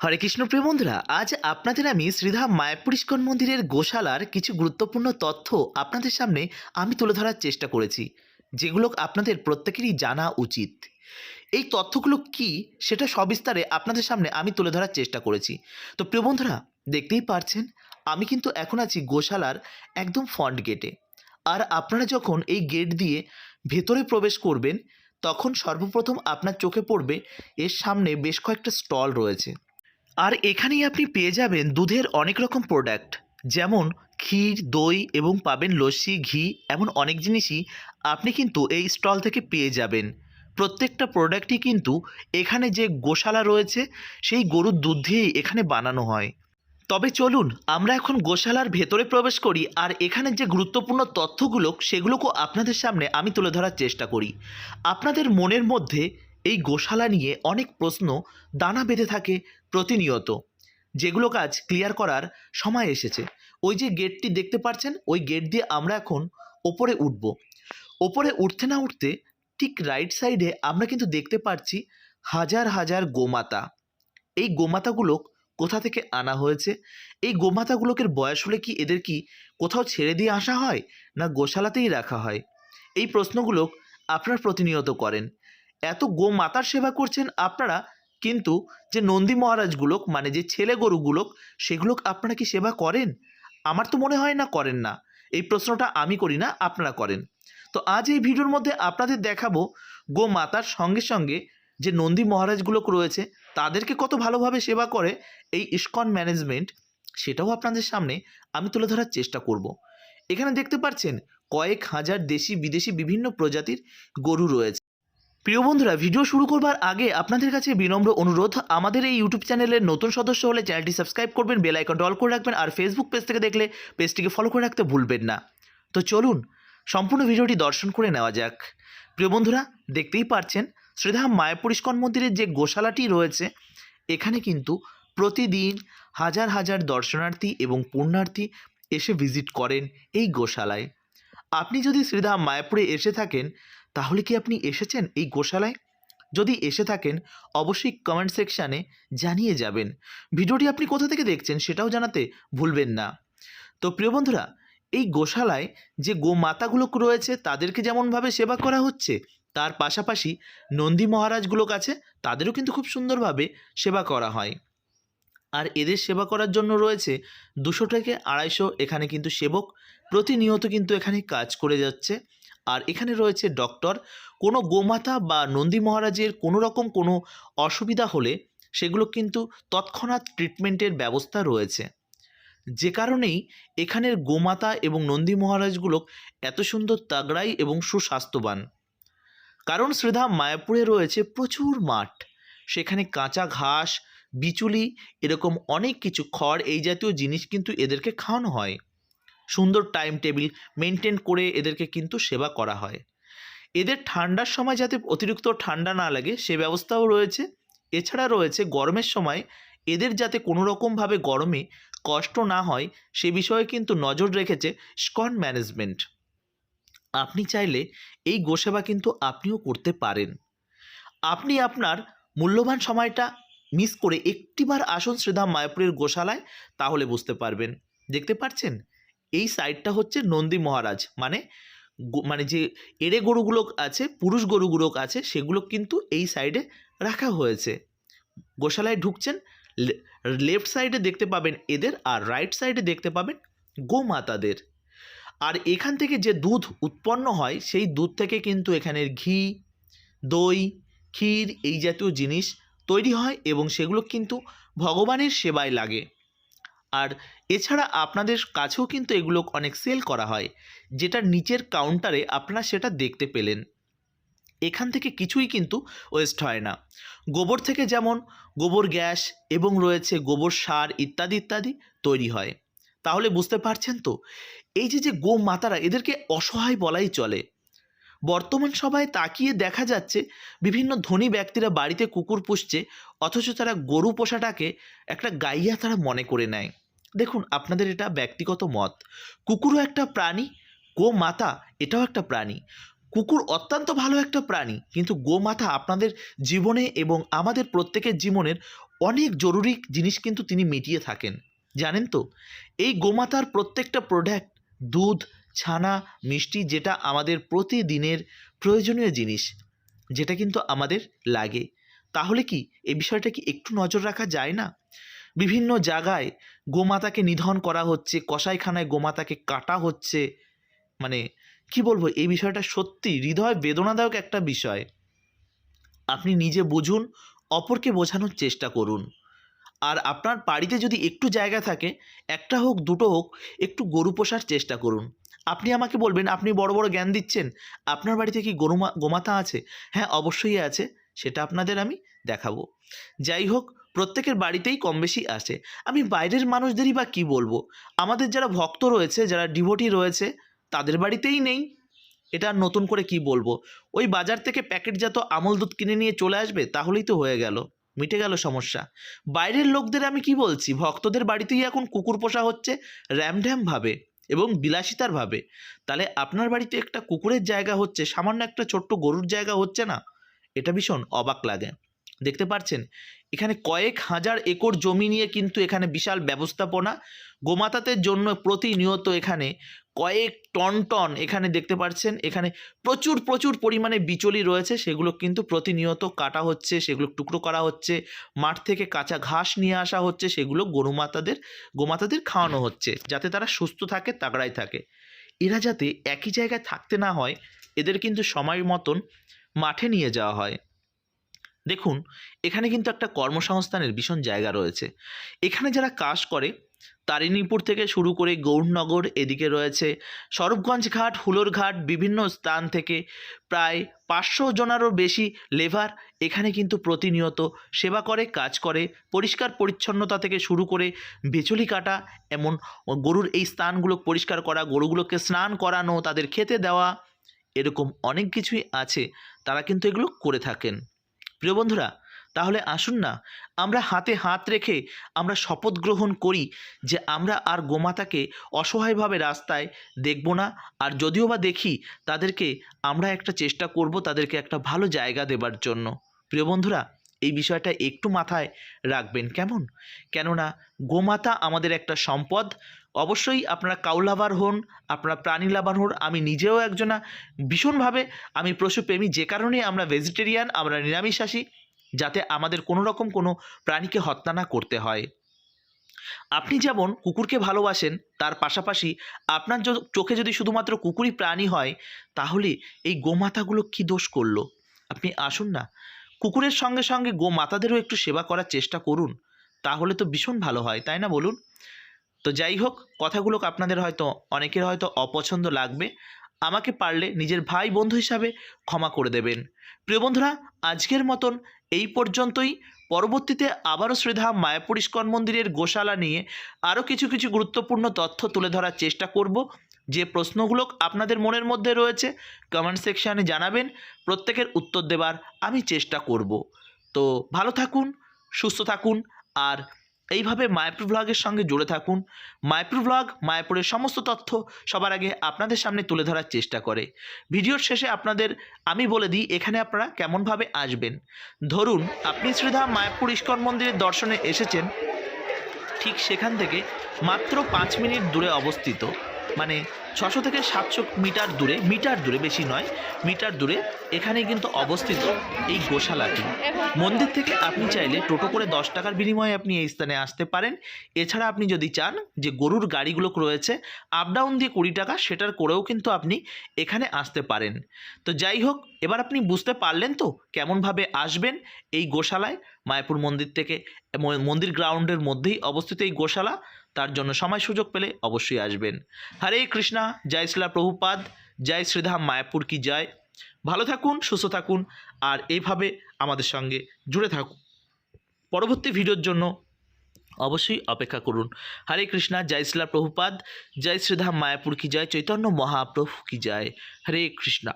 হরে কৃষ্ণ প্রিয় বন্ধুরা, আজ আপনাদের আমি শ্রীধাম মায়াপুর ইস্কন মন্দিরের গোশালার কিছু গুরুত্বপূর্ণ তথ্য আপনাদের সামনে আমি তুলে ধরার চেষ্টা করেছি, যেগুলো আপনাদের প্রত্যেকেরই জানা উচিত। এই তথ্যগুলো কি, সেটা সবিস্তারে আপনাদের সামনে আমি তুলে ধরার চেষ্টা করেছি। তো প্রিয় বন্ধুরা, দেখতেই পারছেন, আমি কিন্তু এখন আছি গোশালার একদম ফ্রন্ট গেটে আর আপনারা যখন এই গেট দিয়ে ভেতরে প্রবেশ করবেন, তখন সর্বপ্রথম আপনার চোখে পড়বে, এর সামনে বেশ কয়েকটা স্টল রয়েছে। আর এখানেই আপনি পেয়ে যাবেন দুধের অনেক রকম প্রোডাক্ট যেমন ক্ষীর, দই এবং পাবেন লস্যি, ঘি, এমন অনেক জিনিসই আপনি কিন্তু এই স্টল থেকে পেয়ে যাবেন। প্রত্যেকটা প্রোডাক্টই কিন্তু এখানে যে গোশালা রয়েছে, সেই গরুর দুধ দিয়েই এখানে বানানো হয়। তবে চলুন, আমরা এখন গোশালার ভেতরে প্রবেশ করি আর এখানে যে গুরুত্বপূর্ণ তথ্যগুলো সেগুলোকেও আপনাদের সামনে আমি তুলে ধরার চেষ্টা করি। আপনাদের মনের মধ্যে এই গোশালা নিয়ে অনেক প্রশ্ন দানা বেঁধে থাকে প্রতিনিয়ত। যেগুলো কাজ ক্লিয়ার করার সময় এসেছে। ওই যে গেটটি দেখতে পাচ্ছেন ওই গেট দিয়ে আমরা এখন ওপরে উঠব। ওপরে উঠতে না উঠতে ঠিক রাইট সাইডে আমরা কিন্তু দেখতে পাচ্ছি হাজার হাজার গোমাতা। এই গোমাতাগুলো কোথা থেকে আনা হয়েছে? এই গোমাতাগুলোকে বয়স হলে কি এদের কি কোথাও ছেড়ে দিয়ে আসা হয় না গোশালাতেই রাখা হয়? এই প্রশ্নগুলো আপনারা প্রতিনিয়ত করেন। এত গোমাতার সেবা করছেন আপনারা? কিন্তু যে নন্দী মহারাজগুলো মানে যে ছেলে গরুগুলো, সেগুলো আপনারা কি সেবা করেন? আমার তো মনে হয় না করেন না। এই প্রশ্নটা আমি করি না, আপনারা করেন। তো আজ এই ভিডিওর মধ্যে আপনাদের দেখাবো গো মাতার সঙ্গে সঙ্গে যে নন্দী মহারাজগুলো রয়েছে, তাদেরকে কত ভালোভাবে সেবা করে এই ইস্কন ম্যানেজমেন্ট, সেটাও আপনাদের সামনে আমি তুলে ধরার চেষ্টা করব। এখানে দেখতে পাচ্ছেন কয়েক হাজার দেশি বিদেশি বিভিন্ন প্রজাতির গরু রয়েছে। প্রিয় বন্ধুরা, ভিডিও শুরু করবার আগে আপনাদের কাছে বিনম্র অনুরোধ, আমাদের এই ইউটিউব চ্যানেলের নতুন সদস্য হলে চ্যানেলটি সাবস্ক্রাইব করবেন, বেল আইকনটা অল করে রাখবেন, আর ফেসবুক পেজ থেকে দেখলে পেজটিকে ফলো করে রাখতে ভুলবেন না। তো চলুন, সম্পূর্ণ ভিডিওটি দর্শন করে নেওয়া যাক। প্রিয় বন্ধুরা, দেখতেই পারছেন, শ্রীধাম মায়াপুর ইস্কন মন্দিরের যে গোশালাটি রয়েছে, এখানে কিন্তু প্রতিদিন হাজার হাজার দর্শনার্থী এবং পুণ্যার্থী এসে ভিজিট করেন এই গোশালায়। আপনি যদি শ্রীধাম মায়াপুরে এসে থাকেন তাহলে কি আপনি এসেছেন এই গোশালায়? যদি এসে থাকেন, অবশ্যই কমেন্ট সেকশানে জানিয়ে যাবেন। ভিডিওটি আপনি কোথা থেকে দেখছেন সেটাও জানাতে ভুলবেন না। তো প্রিয় বন্ধুরা, এই গোশালায় যে গোমাতাগুলো রয়েছে, তাদেরকে যেমনভাবে সেবা করা হচ্ছে, তার পাশাপাশি নন্দী মহারাজগুলো কাছে তাদেরও কিন্তু খুব সুন্দরভাবে সেবা করা হয়। আর এদের সেবা করার জন্য রয়েছে দুশো থেকে আড়াইশো এখানে কিন্তু সেবক, প্রতিনিয়ত কিন্তু এখানে কাজ করে যাচ্ছে। আর এখানে রয়েছে ডক্টর কোনো গোমাতা বা নন্দী মহারাজের কোনো রকম কোনো অসুবিধা হলে সেগুলো কিন্তু তৎক্ষণাৎ ট্রিটমেন্টের ব্যবস্থা রয়েছে। যে কারণেই এখানের গোমাতা এবং নন্দী মহারাজগুলো এত সুন্দর তাগড়াই এবং সুস্বাস্থ্যবান। কারণ শ্রীধাম মায়াপুরে রয়েছে প্রচুর মাঠ। সেখানে কাঁচা ঘাস, বিচুলি, এরকম অনেক কিছু খড়, এই জাতীয় জিনিস কিন্তু এদেরকে খাওয়ানো হয়। সুন্দর টাইম টেবিল মেনটেন করে এদেরকে কিন্তু সেবা করা হয়। এদের ঠান্ডার সময় যাতে অতিরিক্ত ঠান্ডা না লাগে, সে ব্যবস্থাও রয়েছে। এছাড়া রয়েছে গরমের সময় এদের যাতে কোনো রকমভাবে গরমে কষ্ট না হয়, সে বিষয়ে কিন্তু নজর রেখেছে স্কন ম্যানেজমেন্ট। আপনি চাইলে এই গোসেবা কিন্তু আপনিও করতে পারেন। আপনি আপনার মূল্যবান সময়টা মিস করে একটিবার আসুন শ্রীধাম মায়াপুরের গোশালায়, তাহলে বুঝতে পারবেন। দেখতে পাচ্ছেন এই সাইডটা হচ্ছে নন্দী মহারাজ। মানে মানে যে এড়ে গরুগুলো আছে, পুরুষ গরুগুলো আছে, সেগুলো কিন্তু এই সাইডে রাখা হয়েছে। গোশালায় ঢুকছেন লেফট সাইডে দেখতে পাবেন এদের আর রাইট সাইডে দেখতে পাবেন গোমাতাদের। আর এখান থেকে যে দুধ উৎপন্ন হয়, সেই দুধ থেকে কিন্তু এখানের ঘি, দই, ক্ষীর এই জাতীয় জিনিস তৈরি হয় এবং সেগুলো কিন্তু ভগবানের সেবায় লাগে। আর এছাড়া আপনাদের কাছেও কিন্তু এগুলো অনেক সেল করা হয় যেটা নিচের কাউন্টারে আপনারা সেটা দেখতে পেলেন। এখান থেকে কিছুই কিন্তু ওয়েস্ট হয় না। গোবর থেকে যেমন গোবর গ্যাস এবং রয়েছে গোবর সার ইত্যাদি ইত্যাদি তৈরি হয়। তাহলে বুঝতে পারছেন তো? এই যে যে গো মাতারা, এদেরকে অসহায় বলাই চলে। বর্তমান সভায় তাকিয়ে দেখা যাচ্ছে বিভিন্ন ধনী ব্যক্তিরা বাড়িতে কুকুর পুষছে অথচ তারা গরু পোষাটাকে একটা গাইয়া তারা মনে করে নেয়। দেখুন, আপনাদের এটা ব্যক্তিগত মত। কুকুরও একটা প্রাণী গো মাতা এটাও একটা প্রাণী। কুকুর অত্যন্ত ভালো একটা প্রাণী, কিন্তু গোমাতা আপনাদের জীবনে এবং আমাদের প্রত্যেকের জীবনের অনেক জরুরি জিনিস কিন্তু তিনি মিটিয়ে থাকেন। জানেন তো? এই গোমাতার প্রত্যেকটা প্রোডাক্ট দুধ, ছানা, মিষ্টি যেটা আমাদের প্রতিদিনের প্রয়োজনীয় জিনিস, যেটা কিন্তু আমাদের লাগে। তাহলে কি এ বিষয়টা কি একটু নজর রাখা যায় না? বিভিন্ন জায়গায় গোমাতাকে নিধন করা হচ্ছে, কসাইখানায় গোমাতাকে কাটা হচ্ছে। মানে কি বলব, এই বিষয়টা সত্যি হৃদয় বেদনাদায়ক একটা বিষয়। আপনি নিজে বুঝুন, অপরকে বোঝানোর চেষ্টা করুন। আর আপনার বাড়িতে যদি একটু জায়গা থাকে, একটা হোক, দুটো হোক, একটু গরু পোষার চেষ্টা করুন। আপনি আমাকে বলবেন, আপনি বড় বড় জ্ঞান দিচ্ছেন, আপনার বাড়িতে কি গরু গোমাতা আছে? হ্যাঁ অবশ্যই আছে। সেটা আপনাদের আমি দেখাবো। যাই হোক প্রত্যেকের বাড়িতেই কম বেশি আসে। আমি বাইরের মানুষদেরই বা কি বলব? আমাদের যারা ভক্ত রয়েছে, যারা ডিভোটি রয়েছে, তাদের বাড়িতেই নেই। এটা নতুন করে কি বলব? ওই বাজার থেকে প্যাকেটজাত আমল দুধ কিনে নিয়ে চলে আসবে, তাহলেই তো হয়ে গেল। মিটে গেল সমস্যা। বাইরের লোকদের আমি কি বলছি? ভক্তদের বাড়িতেই এখন কুকুর পোষা হচ্ছে র্যামঢ্যাম ভাবে এবং বিলাসিতার ভাবে। তাহলে আপনার বাড়িতে একটা কুকুরের জায়গা হচ্ছে, সামান্য একটা ছোট্ট গরুর জায়গা হচ্ছে না? এটা ভীষণ অবাক লাগে। দেখতে পাচ্ছেন এখানে কয়েক হাজার একর জমি নিয়ে কিন্তু এখানে বিশাল ব্যবস্থাপনা। গোমাতাদের জন্য প্রতিনিয়ত এখানে কয়েক টন টন এখানে দেখতে পাচ্ছেন এখানে প্রচুর প্রচুর পরিমাণে বিচলি রয়েছে। সেগুলো কিন্তু প্রতিনিয়ত কাটা হচ্ছে, সেগুলো টুকরো করা হচ্ছে, মাঠ থেকে কাঁচা ঘাস নিয়ে আসা হচ্ছে, সেগুলো গরু মাতাদের গোমাতাদের খাওয়ানো হচ্ছে, যাতে তারা সুস্থ থাকে তাগড়াই থাকে। এরা যাতে একই জায়গায় থাকতে না হয়, এদের কিন্তু সময় মতন মাঠে নিয়ে যাওয়া হয়। দেখুন, এখানে কিন্তু একটা কর্মসংস্থানের ভীষণ জায়গা রয়েছে। এখানে যারা কাজ করে, তারিণীপুর থেকে শুরু করে গৌরনগর, এদিকে রয়েছে স্বরূপগঞ্জ ঘাট, হুলোর ঘাট, বিভিন্ন স্থান থেকে প্রায় পাঁচশো জনারও বেশি লেবার এখানে কিন্তু প্রতিনিয়ত সেবা করে, কাজ করে, পরিষ্কার পরিচ্ছন্নতা থেকে শুরু করে বেচলি কাটা, এমন গরুর এই স্থানগুলো পরিষ্কার করা, গরুগুলোকে স্নান করানো, তাদের খেতে দেওয়া এরকম অনেক কিছুই আছে, তারা কিন্তু এগুলো করে থাকেন। প্রিয় বন্ধুরা, তাহলে আসুন না, আমরা হাতে হাত রেখে আমরা শপথ গ্রহণ করি যে আমরা আর গোমাতাকে অসহায়ভাবে রাস্তায় দেখব না, আর যদিও বা দেখি, তাদেরকে আমরা একটা চেষ্টা করব তাদেরকে একটা ভালো জায়গা দেবার জন্য। প্রিয় বন্ধুরা এই বিষয়টা একটু মাথায় রাখবেন। কেমন? কেননা গোমাতা আমাদের একটা সম্পদ। অবশ্যই আপনারা কাউলাভার হন, আপনারা প্রাণী লাভার হন, আমি নিজেও একজনা। ভীষণভাবে আমি পশুপ্রেমী, যে কারণে আমরা ভেজিটেরিয়ান আমরা নিরামিষাশী, যাতে আমাদের কোনো রকম কোনো প্রাণীকে হত্যা না করতে হয়। আপনি যেমন কুকুরকে ভালোবাসেন, তার পাশাপাশি আপনার চোখে যদি শুধুমাত্র কুকুরই প্রাণী হয়, তাহলে এই গোমাতাগুলো কি দোষ করল? আপনি আসুন না। কুকুরের সঙ্গে সঙ্গে গোমাতাদেরও একটু সেবা করার চেষ্টা করুন, তাহলে তো ভীষণ ভালো হয়, তাই না বলুন? তো যাই হোক, কথাগুলো আপনাদের হয়তো, অনেকের হয়তো অপছন্দ লাগবে। আমাকে পারলে নিজের ভাই বন্ধু হিসাবে ক্ষমা করে দেবেন। প্রিয় বন্ধুরা, আজকের মতন এই পর্যন্তই। পরবর্তীতে আবারও শ্রীধাম মায়াপুর ইস্কন মন্দিরের গোশালা নিয়ে আরও কিছু কিছু গুরুত্বপূর্ণ তথ্য তুলে ধরার চেষ্টা করব। যে প্রশ্নগুলো আপনাদের মনের মধ্যে রয়েছে কমেন্ট সেকশানে জানাবেন। প্রত্যেকের উত্তর দেবার আমি চেষ্টা করব। তো ভালো থাকুন, সুস্থ থাকুন, আর এইভাবে মায়াপুর ভ্লগের সঙ্গে জুড়ে থাকুন। মায়াপুর ভ্লগ মায়াপুরের সমস্ত তথ্য সবার আগে আপনাদের সামনে তুলে ধরার চেষ্টা করে। ভিডিওর শেষে আপনাদের আমি বলে দিই, এখানে আপনারা কেমনভাবে আসবেন। ধরুন, আপনি শ্রীধাম মায়াপুর ইস্কন মন্দিরের দর্শনে এসেছেন। ঠিক সেখান থেকে মাত্র পাঁচ মিনিট দূরে অবস্থিত। মানে ছশো থেকে সাতশো মিটার দূরে মিটার দূরে বেশি নয়, মিটার দূরে এখানে কিন্তু অবস্থিত এই গোশালাটি। মন্দির থেকে আপনি চাইলে টোটো করে দশ টাকার বিনিময়ে আপনি এই স্থানে আসতে পারেন। এছাড়া আপনি যদি চান যে গরুর গাড়িগুলো রয়েছে আপ ডাউন দিয়ে কুড়ি টাকা, সেটার করেও কিন্তু আপনি এখানে আসতে পারেন। তো যাই হোক, এবার আপনি বুঝতে পারলেন তো কেমনভাবে আসবেন এই গোশালায়, মায়াপুর মন্দির থেকে, মন্দির গ্রাউন্ডের মধ্যেই অবস্থিত এই গোশালা। তার জন্য সময় সুযোগ পেলে অবশ্যই আসবেন। হরে কৃষ্ণা, জয় শ্রীলা প্রভুপাদ, জয় শ্রীধাম মায়াপুর কি জয়। ভালো থাকুন, সুস্থ থাকুন, আর এইভাবে আমাদের সঙ্গে জুড়ে থাকুন। পরবর্তী ভিডিওর জন্য অবশ্যই অপেক্ষা করুন। হরে কৃষ্ণা, জয় শ্রীলা প্রভুপাদ, জয় শ্রীধাম মায়াপুর কি জয়, চৈতন্য মহাপ্রভু কি জয়। হরে কৃষ্ণা।